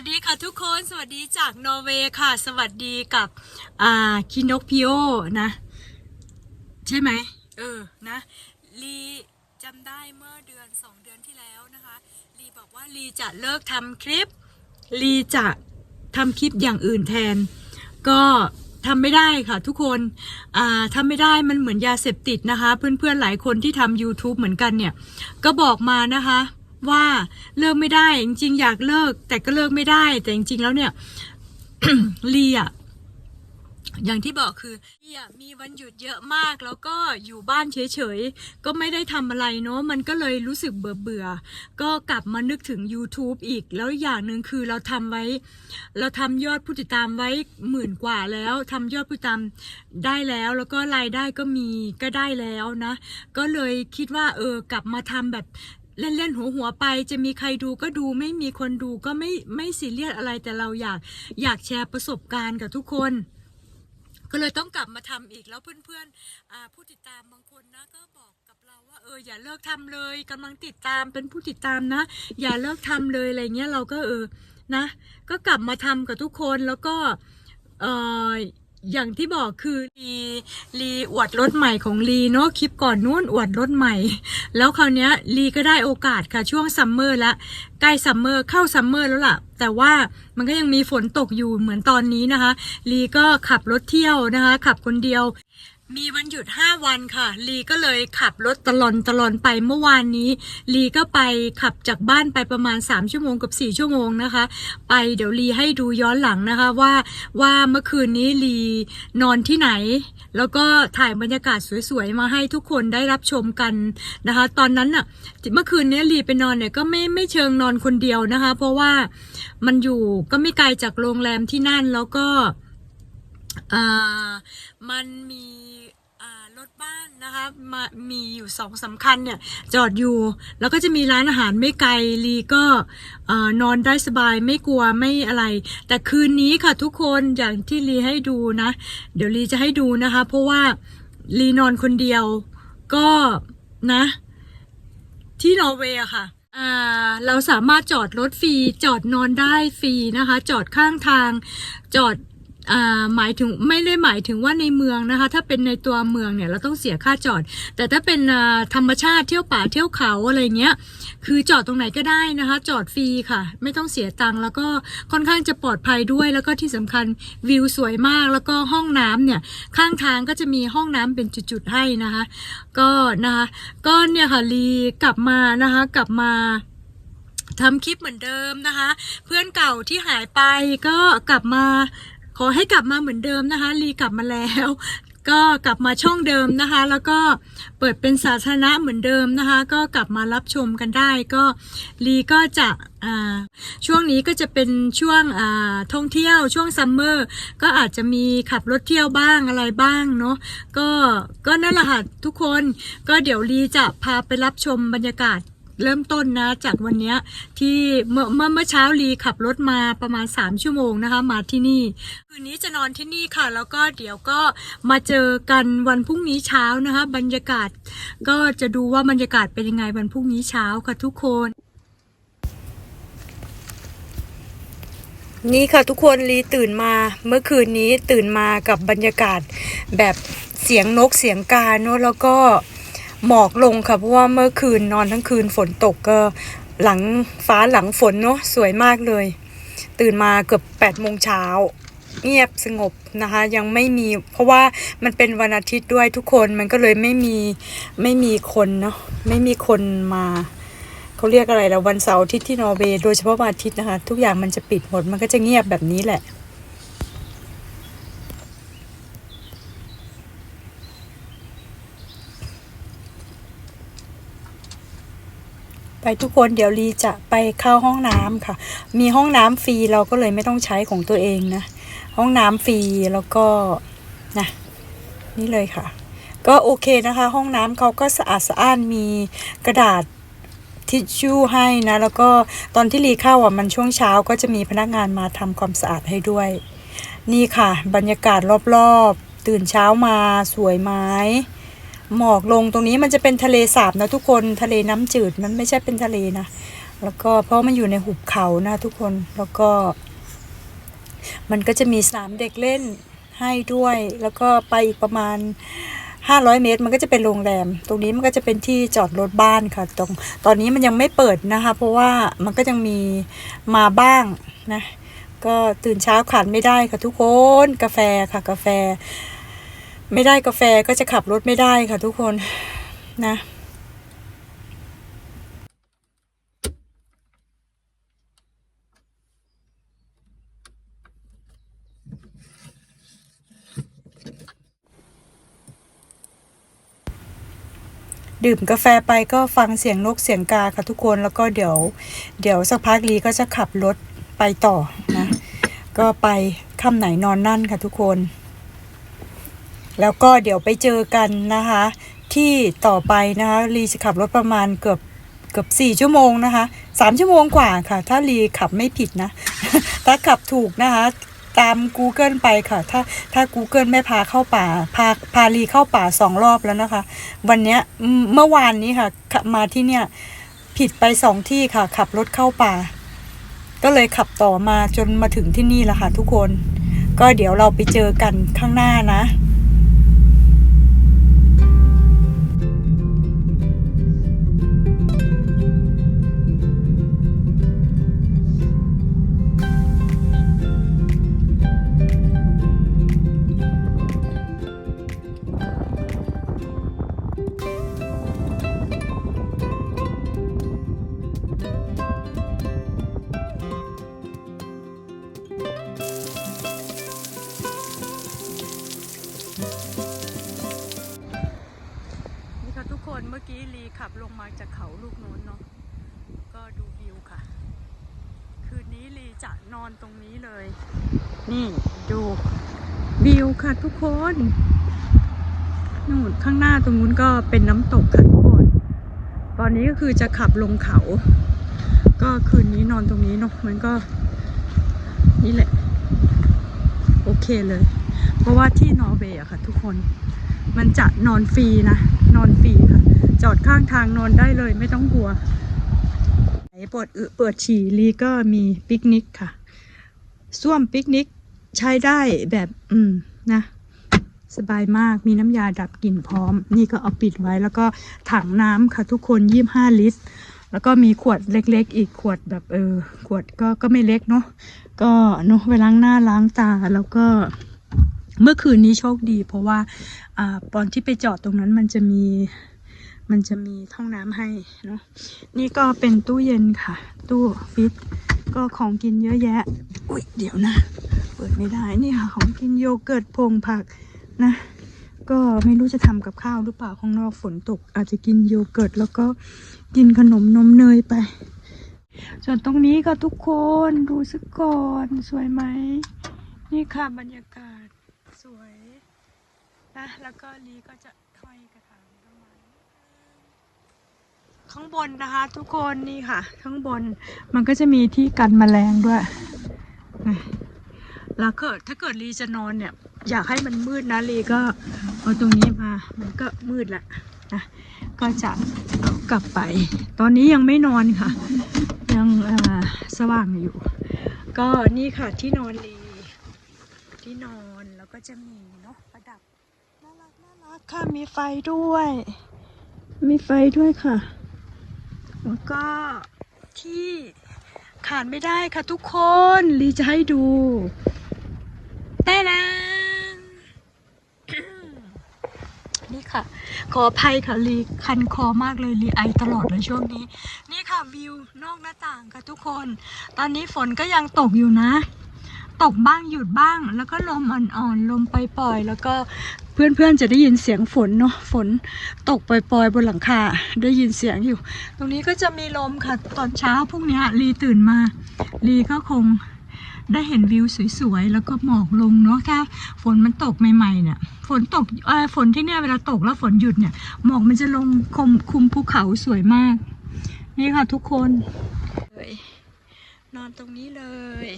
วัสดีค่ะทุกคนสวัสดีจากนอร์เวย์ค่ะ สวัสดีกับอ่าคินกพิโอนะ ใช่ไหมเออนะลีจำได้เมื่อเดือนสองเดือนที่แล้วนะคะลีบอกว่าลีจะเลิกทำคลิปลีจะทำคลิปอย่างอื่นแทน ก็ทำไม่ได้ค่ะทุกคนอ่าทำไม่ได้มันเหมือนยาเสพติดนะคะ เพื่อนๆหลายคนที่ทำ YouTube เหมือนกันเนี่ย ก็บอกมานะคะ ว่าเลิกไม่ได้ จริงๆอยากเลิก แต่ก็เลิกไม่ได้ แต่จริงๆแล้วเนี่ยลีอะอย่างที่บอกคือลีอะมีวันหยุดเยอะมากแล้วก็อยู่บ้านเฉยๆ ก็ไม่ได้ทำอะไรเนาะมันก็เลยรู้สึกเบื่อๆ ก็กลับมานึกถึง YouTube อีก แล้วอย่างหนึ่งคือเราทำไว้ เราทำยอดผู้ติดตามไว้หมื่นกว่าแล้วทำยอดผู้ติดตามได้แล้ว แล้วก็รายได้ก็มีก็ได้แล้วนะ ก็เลยคิดว่าเออกลับมาทำแบบ เล่นๆหัวหัวๆไป จะมีใครดูก็ดูไม่มีคนดูก็ไม่ไม่ซีเรียสอะไรแต่เราอยากอยากแชร์ประสบการณ์กับทุกคน ก็เลยต้องกลับมาทำอีกแล้วเพื่อนๆผู้ติดตามบางคนนะก็บอกกับเราว่าเอออย่าเลิกทำเลยกำลังติดตามเป็นผู้ติดตามนะ อย่าเลิกทำเลยอะไรเงี้ยเราก็เออนะ ก็กลับมาทำกับทุกคนแล้วก็เออ อย่างที่บอกคือลีลีอวดรถใหม่ของลีเนาะคลิปก่อนนู้นอวดรถใหม่ แล้วคราวนี้ลีก็ได้โอกาสค่ะช่วงซัมเมอร์ละใกล้ซัมเมอร์เข้าซัมเมอร์แล้วล่ะ แต่ว่ามันก็ยังมีฝนตกอยู่เหมือนตอนนี้นะคะ ลีก็ขับรถเที่ยวนะคะ ขับคนเดียว มีวันหยุด 5 วันค่ะ ลีก็เลยขับรถตลอนตลอนไปเมื่อวานนี้ ลีก็ไปขับจากบ้านไปประมาณ 3 ชั่วโมงกับ 4 ชั่วโมงนะคะ ไปเดี๋ยวลีให้ดูย้อนหลังนะคะว่าว่าเมื่อคืนนี้ลีนอนที่ไหน แล้วก็ถ่ายบรรยากาศสวยๆ มาให้ทุกคนได้รับชมกันนะคะ ตอนนั้นน่ะเมื่อคืนนี้ลีไปนอนเนี่ยก็ไม่ไม่เชิงนอนคนเดียวนะคะ เพราะว่ามันอยู่ก็ไม่ไกลจากโรงแรมที่นั่นแล้วก็ อ่ามันมีรถบ้านนะคะมามีอยู่สองสำคัญเนี่ยจอดอยู่ แล้วก็จะมีร้านอาหารไม่ไกลลีก็อนอนได้สบายไม่กลัวไม่อะไร แต่คืนนี้ค่ะทุกคนอย่างที่ลีให้ดูนะ เดี๋ยวลีจะให้ดูนะคะ เพราะว่าลีนอนคนเดียวก็นะ ที่นอร์เวย์อะค่ะเราสามารถจอดรถฟรีจอดนอนได้ฟรีนะคะ จอดข้างทางจอด หมายถึงไม่ได้หมายถึงว่าในเมืองนะคะ ถ้าเป็นในตัวเมืองเนี่ยเราต้องเสียค่าจอด แต่ถ้าเป็นธรรมชาติเที่ยวป่าเที่ยวเขาอะไรเงี้ย คือจอดตรงไหนก็ได้นะคะ จอดฟรีค่ะ ไม่ต้องเสียตังค์แล้วก็ค่อนข้างจะปลอดภัยด้วย แล้วก็ที่สำคัญวิวสวยมากแล้วก็ห้องน้ำเนี่ยข้างทางก็จะมีห้องน้ำเป็นจุดๆให้นะคะ ก็นะคะก็เนี่ยค่ะลีกลับมานะคะกลับมาทำคลิปเหมือนเดิมนะคะ เพื่อนเก่าที่หายไปก็กลับมา ขอให้กลับมาเหมือนเดิมนะคะลีกลับมาแล้ว ก็กลับมาช่องเดิมนะคะ แล้วก็เปิดเป็นสาธารณะเหมือนเดิมนะคะ ก็กลับมารับชมกันได้ก็ลีก็จะอ่าช่วงนี้ก็จะเป็นช่วงอ่าท่องเที่ยวช่วงซัมเมอร์ก็อาจจะมีขับรถเที่ยวบ้างอะไรบ้างเนาะก็ก็นั่นแหละค่ะทุกคนก็เดี๋ยวลีจะพาไปรับชมบรรยากาศ เริ่มต้นนะจากวันนี้ที่เมื่อเมื่อเช้าลีขับรถมาประมาณ 3 ชั่วโมงนะคะ มาที่นี่ คืนนี้จะนอนที่นี่ค่ะ แล้วก็เดี๋ยวก็มาเจอกันวันพรุ่งนี้เช้านะคะ บรรยากาศ ก็จะดูว่าบรรยากาศเป็นยังไงวันพรุ่งนี้เช้าค่ะทุกคน นี่ค่ะทุกคนลีตื่นมาเมื่อคืนนี้ตื่นมากับบรรยากาศแบบเสียงนกเสียงกาเนอะแล้วก็ หมอกลงค่ะเพราะว่าเมื่อคืนนอนทั้งคืนฝนตกก็หลังฟ้าหลังฝนเนอะสวยมากเลย ตื่นมาเกือบ8ปดโมงเช้าเงียบสงบนะคะ ยังไม่มี เพราะว่ามันเป็นวันอาทิตย์ด้วยทุกคนมันก็เลยไม่มีไม่มีคนเนาะไม่มีคนมาเขาเรียกอะไรแล้ววันเสาร์อาทิตย์ที่นอร์เวย์โดยเฉพาะวันอาทิตย์นะคะ ทุกอย่างมันจะปิดหมดมันก็จะเงียบแบบนี้แหละ ทุกคนเดี๋ยวลีจะไปเข้าห้องน้ำค่ะ มีห้องน้ำฟรีเราก็เลยไม่ต้องใช้ของตัวเองนะ ห้องน้ำฟรีแล้วก็นะนี่เลยค่ะ ก็โอเคนะคะ ห้องน้ำเขาก็สะอาดสะอ้านมีกระดาษทิชชู่ให้นะ แล้วก็ตอนที่ลีเข้าอะมันช่วงเช้าก็จะมีพนักงานมาทำความสะอาดให้ด้วย นี่ค่ะ บรรยากาศรอบๆ ตื่นเช้ามาสวยไหม หมอกลงตรงนี้มันจะเป็นทะเลสาบนะทุกคนทะเลน้ำจืดมันไม่ใช่เป็นทะเลนะแล้วก็เพราะมันอยู่ในหุบเขานะทุกคนแล้วก็ มันก็จะมีสนามเด็กเล่นให้ด้วย แล้วก็ไปอีกประมาณ 500 เมตร มันก็จะเป็นโรงแรม ตรงนี้มันก็จะเป็นที่จอดรถบ้านค่ะ ตรงตอนนี้มันยังไม่เปิดนะคะ เพราะว่ามันก็ยังมีมาบ้างนะก็ตื่นเช้าขาดไม่ได้ค่ะทุกคน กาแฟค่ะกาแฟ ไม่ได้กาแฟก็จะขับรถไม่ได้ค่ะทุกคนนะดื่มกาแฟไปก็ฟังเสียงนกเสียงกาค่ะทุกคนแล้วก็เดี๋ยว เดี๋ยวสักพักลีก็จะขับรถไปต่อนะ ก็ไปค่ำไหนนอนนั่นค่ะทุกคน แล้วก็เดี๋ยวไปเจอกันนะคะ ที่ต่อไปนะคะลีจะขับรถประมาณเกือบเกือบสี่ชั่วโมงนะคะสามชั่วโมงกว่าค่ะ ถ้าลีขับไม่ผิดนะ ถ้าขับถูกนะคะตาม Google ไปค่ะ ถ้าถ้า Google ไม่พาเข้าป่า พาพาลีเข้าป่าสองรอบแล้วนะคะ วันเนี้ยเมื่อวานนี้ค่ะมาที่เนี่ยผิดไปสองที่ค่ะ ขับรถเข้าป่า ก็เลยขับต่อมาจนมาถึงที่นี่แหละค่ะทุกคน ก็เดี๋ยวเราไปเจอกันข้างหน้านะ เมื่อกี้ลีขับลงมาจากเขาลูกโน้นเนาะก็ดูวิวค่ะ คืนนี้ลีจะนอนตรงนี้เลย นี่ดูวิวค่ะทุกคนนู่นข้างหน้าตรงนู้นก็เป็นน้ำตกค่ะทุกคน ตอนนี้ก็คือจะขับลงเขา ก็คืนนี้นอนตรงนี้เนาะมันก็นี่แหละ โอเคเลย เพราะว่าที่นอร์เวย์อะค่ะทุกคน มันจะนอนฟรีนะ นอนฟรีค่ะ จอดข้างทางนอนได้เลยไม่ต้องกลัวไหนปวดอึปิดฉี่ลีก็มีปิกนิกค่ะส้วมปิกนิกใช้ได้แบบอืมนะสบายมากมีน้ำยาดับกลิ่นพร้อม นี่ก็เอาปิดไว้แล้วก็ถังน้ำค่ะทุกคนยี่ห้าลิตร แล้วก็มีขวดเล็กๆ อีกขวดแบบเออ ขวดก็ก็ไม่เล็กเนาะก็เนาะไปล้างหน้าล้างตาแล้วก็ เมื่อคืนนี้โชคดี เพราะว่าอตอนที่ไปจอดตรงนั้นมันจะมีมันจะมีห้องน้ำให้เนาะนี่ก็เป็นตู้เย็นค่ะ ตู้ฟิตก็ของกินเยอะแยะ อุ้ยเดี๋ยวนะ เปิดไม่ได้นี่ค่ะ ของกินโยเกิร์ตพงผักนะ ก็ไม่รู้จะทำกับข้าวหรือเปล่าข้างนอกฝนตก อาจจะกินโยเกิร์ตแล้วก็กินขนมนมเนยไป ส่วนตรงนี้ก็ทุกคนดูสักก่อนสวยไหมนี่ค่ะบรรยากาศ สวยนะแล้วก็ลีก็จะห้อยกระถางต้นไม้ข้างบนนะคะ ทุกคนนี่ค่ะ ข้างบนมันก็จะมีที่กันแมลงด้วยแล้วกิดถ้าเกิดลีจะนอนเนี่ย อยากให้มันมืดนะลีก็เอาตรงนี้มา มันก็มืดละนะก็จะเอากลับไป ตอนนี้ยังไม่นอนค่ะ ยังสว่างอยู่ ก็นี่ค่ะที่นอนลี ที่นอนแล้วก็จะมีเนาะประดับน่ารักน่ารักค่ะมีไฟด้วย มีไฟด้วยค่ะ แล้วก็ที่ขาดไม่ได้ค่ะทุกคนลีจะให้ดูแต่นะนี่ค่ะ ขออภัยค่ะลีคันคอมากเลยลีไอตลอดเลยช่วงนี้ นี่ค่ะวิวนอกหน้าต่างค่ะทุกคน ตอนนี้ฝนก็ยังตกอยู่นะ ตกบ้างหยุดบ้าง แล้วก็ลมอ่อนๆลมปล่อยๆแล้วก็เพื่อนๆจะได้ยินเสียงฝนเนาะฝนตกปล่อยๆบนหลังคาได้ยินเสียงอยู่ ตรงนี้ก็จะมีลมค่ะตอนเช้าพรุ่งนี้ลีตื่นมาลีก็คงได้เห็นวิวสวยๆ แล้วก็หมอกลงเนาะถ้าฝนมันตกใหม่ๆเนี่ยฝนตกฝนที่เนี่ยเวลาตกแล้วฝนหยุดเนี่ยหมอกมันจะลงคุมคุมภูเขาสวยมาก นี่ค่ะทุกคนเลยนอนตรงนี้เลย